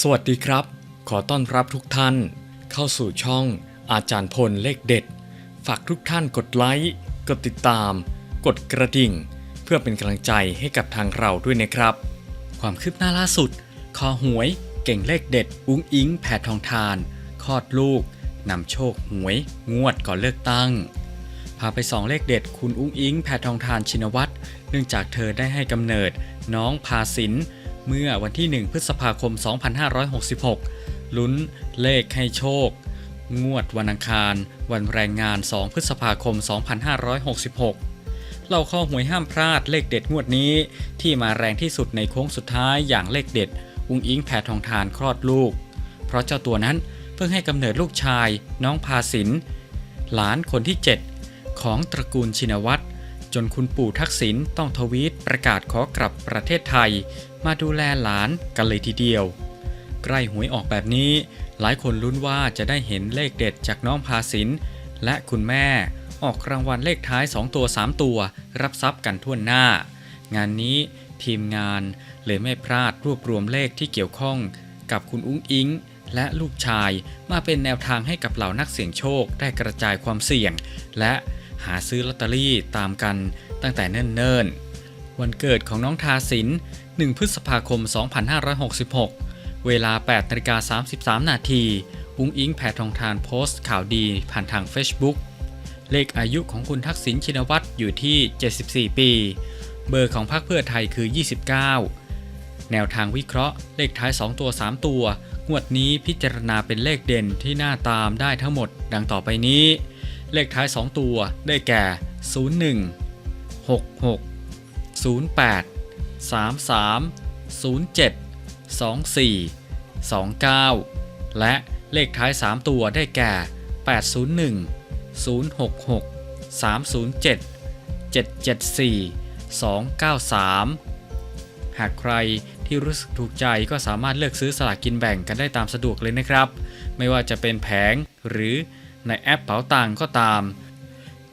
สวัสดีครับ ขอต้อนรับทุกท่าน เข้าสู่ช่องอาจารย์พลเลขเด็ด ฝากทุกท่านกดไลค์ กดติดตาม กดกระดิ่ง เพื่อเป็นกำลังใจให้กับทางเราด้วยนะครับ ความคืบหน้าล่าสุด คอหวย เก่งเลขเด็ด อุ้งอิง แผ่ทองทาน คลอดลูกนำโชคหวย งวดก่อนเลือกตั้ง พาไปสองเลขเด็ด คุณอุ้งอิง แผ่ทองทานชินวัตร เนื่องจากเธอได้ให้กำเนิด น้องพาสิน เมื่อวันที่ 1 พฤษภาคม 2566 ลุ้นเลขให้โชค งวดวันอังคาร วันแรงงาน 2 พฤษภาคม 2566 เราข้อหวยห้ามพลาดเลขเด็ดงวดนี้ ที่มาแรงที่สุดในโค้งสุดท้ายอย่างเลขเด็ด อุ้งอิงแผ่ทองทานคลอดลูก เพราะเจ้าตัวนั้นเพิ่งให้กำเนิดลูกชาย น้องพาสิน หลานคนที่ 7 ของตระกูลชินวัตร จนคุณปู่ทักษิณต้องทวีตประกาศขอกลับประเทศไทย มาดูแลหลานกันเลยทีเดียว ใกล้หวยออกแบบนี้ หลายคนลุ้นว่าจะได้เห็นเลขเด็ดจากน้องพาสินและคุณแม่ออกรางวัลเลขท้าย 2 ตัว 3 ตัว รับทรัพย์กันทั่วหน้า งานนี้ทีมงานเลยไม่พลาดรวบรวมเลขที่เกี่ยวข้อง กับคุณอุ้งอิงและลูกชายมาเป็นแนวทางให้กับเหล่านักเสี่ยงโชคได้กระจายความเสี่ยง และ หาซื้อลอตเตอรี่ตามกันตั้งแต่เนิ่นๆ วันเกิดของน้องทาสิน 1 พฤษภาคม 2566 เวลา8นาฬิกา33 นาทีอุ้งอิงแผ่ทองทานโพสต์ข่าวดีผ่านทาง Facebook เลขอายุของคุณทักษิณชินวัตรอยู่ที่ 74 ปี เบอร์ของพรรคเพื่อไทยคือ 29 แนวทางวิเคราะห์เลขท้าย 2 ตัว 3 ตัว งวดนี้พิจารณาเป็นเลขเด่นที่น่าตามได้ทั้งหมด ดังต่อไปนี้ เลขท้าย 2 ตัวได้แก่ 01 66 08 33 07 24 29 และเลขท้าย 3 ตัวได้แก่ 801 066 307 774 293 หากใครที่รู้สึกถูกใจก็สามารถเลือกซื้อสลากกินแบ่งกันได้ตามสะดวกเลยนะครับ ไม่ว่าจะเป็นแผงหรือ ในแอปเป๋าตังก็ตาม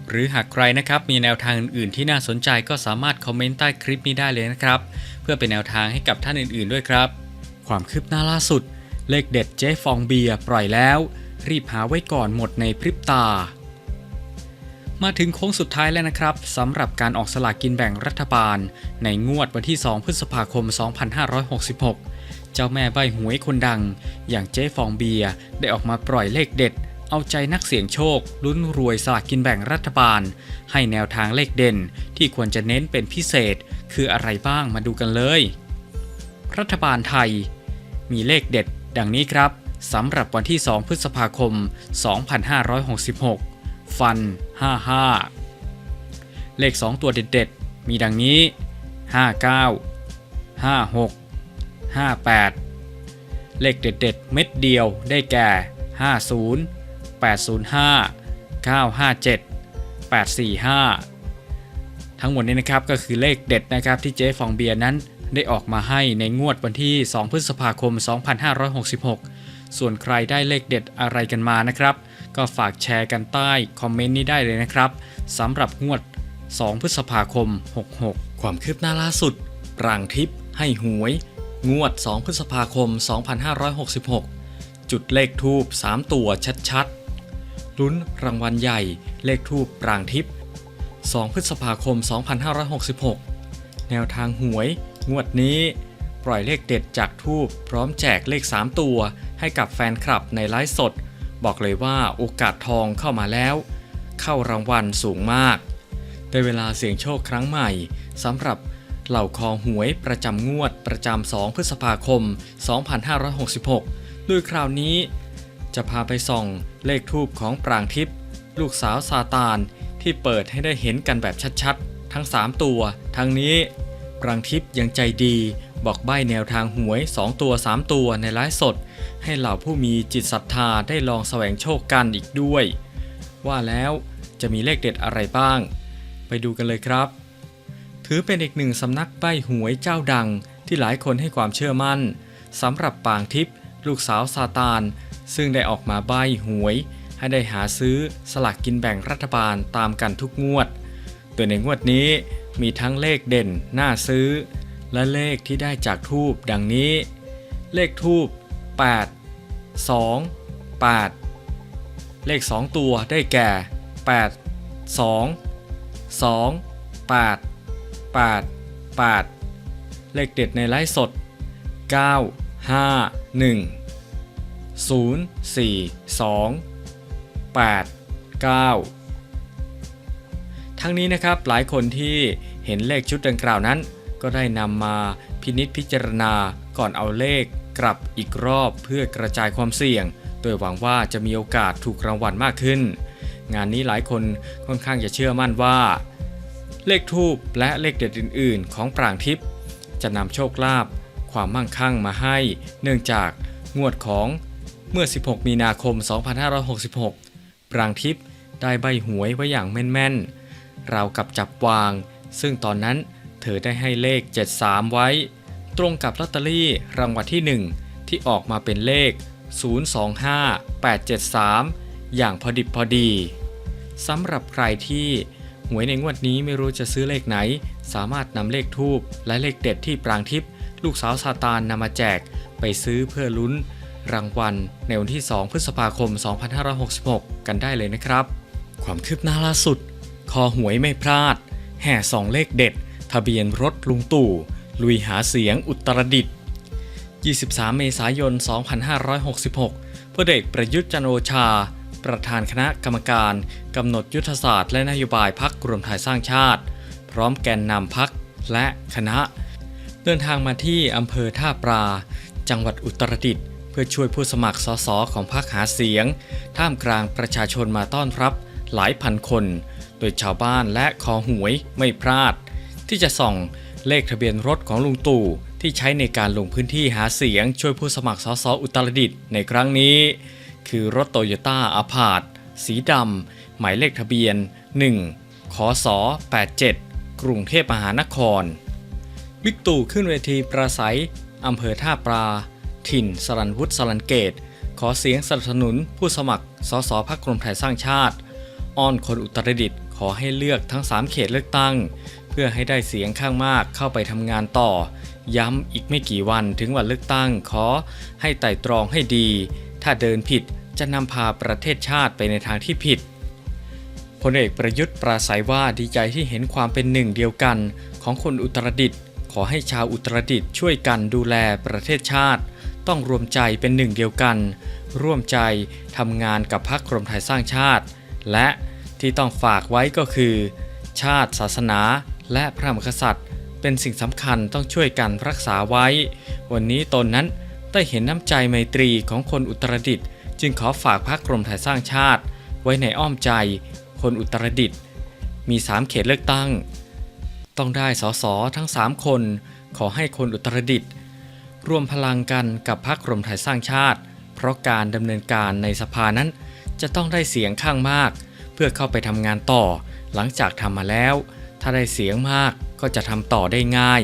หรือหากใครนะครับมีแนวทางอื่นๆที่น่าสนใจก็สามารถคอมเมนต์ใต้คลิปนี้ได้เลยนะครับ เพื่อเป็นแนวทางให้กับท่านอื่นๆด้วยครับ ความคืบหน้าล่าสุด เลขเด็ดเจ๊ฟองเบียร์ปล่อยแล้ว รีบหาไว้ก่อนหมดในพริบตามาถึงโค้งสุดท้ายแล้วนะครับสำหรับการออกสลากกินแบ่งรัฐบาล ในงวดวันที่ 2 พฤษภาคม 2566 เจ้าแม่ใบหวยคนดัง อย่างเจ๊ฟองเบียร์ได้ออกมาปล่อยเลขเด็ด เอาใจนักเสี่ยงโชค ลุ้นรวยสลากกินแบ่งรัฐบาล ให้แนวทางเลขเด่นที่ควรจะเน้นเป็นพิเศษ คืออะไรบ้างมาดูกันเลย รัฐบาลไทย มีเลขเด็ด ดังนี้ครับสำหรับวันที่ 2 พฤษภาคม 2566 ฟัน 55 เลข 2 ตัวเด็ดๆ มีดังนี้ 59 56 58 เลขเด็ดๆ เม็ดเดียวได้แก่ 50 805 957 845 ทั้งหมดนี้นะครับก็คือเลขเด็ดนะครับที่เจ๊ฟองเบียร์นั้นได้ออกมาให้ในงวดวันที่ 2 พฤษภาคม 2566 ส่วนใครได้เลขเด็ดอะไรกันมานะครับ ก็ฝากแชร์กันใต้คอมเมนต์นี้ได้เลยนะครับสำหรับงวด 2 พฤษภาคม 66 ความคืบหน้าล่าสุดปรางทิพย์ให้หวย งวด 2 พฤษภาคม 2566 จุดเลขทูบ3 ตัวชัดๆ ลุ้นรางวัลใหญ่ เลขทูบปรางทิพย์ 2 พฤษภาคม 2566 แนวทางหวย งวดนี้ ปล่อยเลขเด็ดจากทูบพร้อมแจกเลข 3 ตัว ให้กับแฟนคลับในไลฟ์สด บอกเลยว่าโอกาสทองเข้ามาแล้ว เข้ารางวัลสูงมาก ได้เวลาเสี่ยงโชคครั้งใหม่สำหรับเหล่าคอหวยประจำงวดประจำ 2 พฤษภาคม 2566โดยคราวนี้ จะพาไปส่องเลขทูบของปรางทิพย์ลูกสาวซาตานที่เปิดให้ได้เห็นกันแบบชัดๆ ทั้ง 3 ตัว ทั้งนี้ปรางทิพย์ยังใจดี บอกใบ้แนวทางหวย 2 ตัว 3 ตัวในไลฟ์สด ให้เหล่าผู้มีจิตศรัทธาได้ลองแสวงโชคกันอีกด้วย ว่าแล้วจะมีเลขเด็ดอะไรบ้าง ไปดูกันเลยครับ ถือเป็นอีกหนึ่งสำนักใบ้หวยเจ้าดังที่หลายคนให้ความเชื่อมั่นสำหรับปางทิพย์ลูกสาวซาตาน ซึ่งได้ออกมาใบหวย ให้ได้หาซื้อสลากกินแบ่งรัฐบาลตามกันทุกงวด โดยในงวดนี้มีทั้งเลขเด่นน่าซื้อ และเลขที่ได้จากทูบดังนี้ เลขทูบ8 2 8 เลข 2 ตัวได้แก่ 8 2 2 8 8 8 เลขเด็ดในไลฟ์สด 9 5 1 0 4 2 8 9 ทั้งนี้นะครับหลายคนที่เห็นเลขชุดดังกล่าวนั้น ก็ได้นำมาพินิษพิจารณาก่อนเอาเลขกลับอีกรอบเพื่อกระจายความเสี่ยง โดยหวังว่าจะมีโอกาสถูกรางวัลมากขึ้น งานนี้หลายคนค่อนข้างจะเชื่อมั่นว่า เลขทูบและเลขเด็ดอื่น ๆ ของปรางทิพย์จะนำโชคลาภความมั่งคั่งมาให้ เนื่องจากงวดของ เมื่อ 16 มีนาคม 2566 ปรางทิพย์ได้ใบหวยไว้อย่างแม่นๆเราวกับจับวาง ซึ่งตอนนั้นเธอได้ให้เลข 73 ไว้ ตรงกับลอตเตอรี่รางวัลที่ 1 ที่ออกมาเป็นเลข 025873 อย่างพอดิบพอดีสำหรับใครที่หวยในงวดนี้ไม่รู้จะซื้อเลขไหน สามารถนำเลขทูบและเลขเด็ดที่ปรางทิพย์ลูกสาวซาตานนำมาแจกไปซื้อเพื่อลุ้น รางวัล ในวันที่ 2 พฤษภาคม 2566 กันได้เลยนะครับ ความคืบหน้าล่าสุด คอหวยไม่พลาด แห่สองเลขเด็ด ทะเบียนรถลุงตู่ ลุยหาเสียงอุตรดิตถ์23 เมษายน 2566พลเอกประยุทธ์จันโอชา ประธานคณะกรรมการกำหนดยุทธศาสตร์และนโยบายพักรวมไทยสร้างชาติ พร้อมแกนนำพักและคณะ เดินทางมาที่อำเภอท่าปลา จังหวัดอุตรดิตถ์ เพื่อช่วยผู้สมัครสสของพรรคหาเสียง ท่ามกลางประชาชนมาต้อนรับหลายพันคน โดยชาวบ้านและคอหวยไม่พลาด ที่จะส่องเลขทะเบียนรถของลุงตู่ที่ใช้ในการลงพื้นที่หาเสียงช่วยผู้สมัครสสอุตรดิตถ์ในครั้งนี้ คือรถโตโยต้าอาพาธสีดำหมายเลขทะเบียน 1ขศ87 กรุงเทพมหานคร บิ๊กตู่ขึ้นเวทีปราศัยอำเภอท่าปลา ถิ่น สรันวุฒิสรันเกต ขอเสียงสนับสนุนผู้สมัคร สสพักกรมไทยสร้างชาติ อ้อนคนอุตรดิตถ์ขอให้เลือกทั้ง 3 เขตเลือกตั้ง เพื่อให้ได้เสียงข้างมากเข้าไปทำงานต่อ ย้ำอีกไม่กี่วันถึงวันเลือกตั้ง ขอให้ไต่ตรองให้ดี ถ้าเดินผิดจะนำพาประเทศชาติไปในทางที่ผิดพลเอกประยุทธ์ปราศัยว่าดีใจที่เห็นความเป็นหนึ่งเดียวกัน ของคนอุตรดิตถ์ขอให้ชาวอุตรดิตถ์ช่วยกันดูแลประเทศชาติ ต้องรวมใจเป็นหนึ่งเดียวกัน ร่วมใจทำงานกับพรรครวมไทยสร้างชาติ และที่ต้องฝากไว้ก็คือ ชาติศาสนา และพระมหากษัตริย์ เป็นสิ่งสำคัญต้องช่วยกันรักษาไว้ วันนี้ตนนั้นได้เห็นน้ำใจไมตรีของคนอุตรดิตถ์จึงขอฝากพรรครวมไทยสร้างชาติ ไว้ในอ้อมใจ คนอุตรดิตถ์มี 3 เขตเลือกตั้ง ต้องได้สสทั้ง 3 คน ขอให้คนอุตรดิตถ์ ร่วมพลังกันกับพรรครวมไทยสร้างชาติ เพราะการดำเนินการในสภานั้น จะต้องได้เสียงข้างมาก เพื่อเข้าไปทำงานต่อ หลังจากทำมาแล้ว ถ้าได้เสียงมากก็จะทำต่อได้ง่าย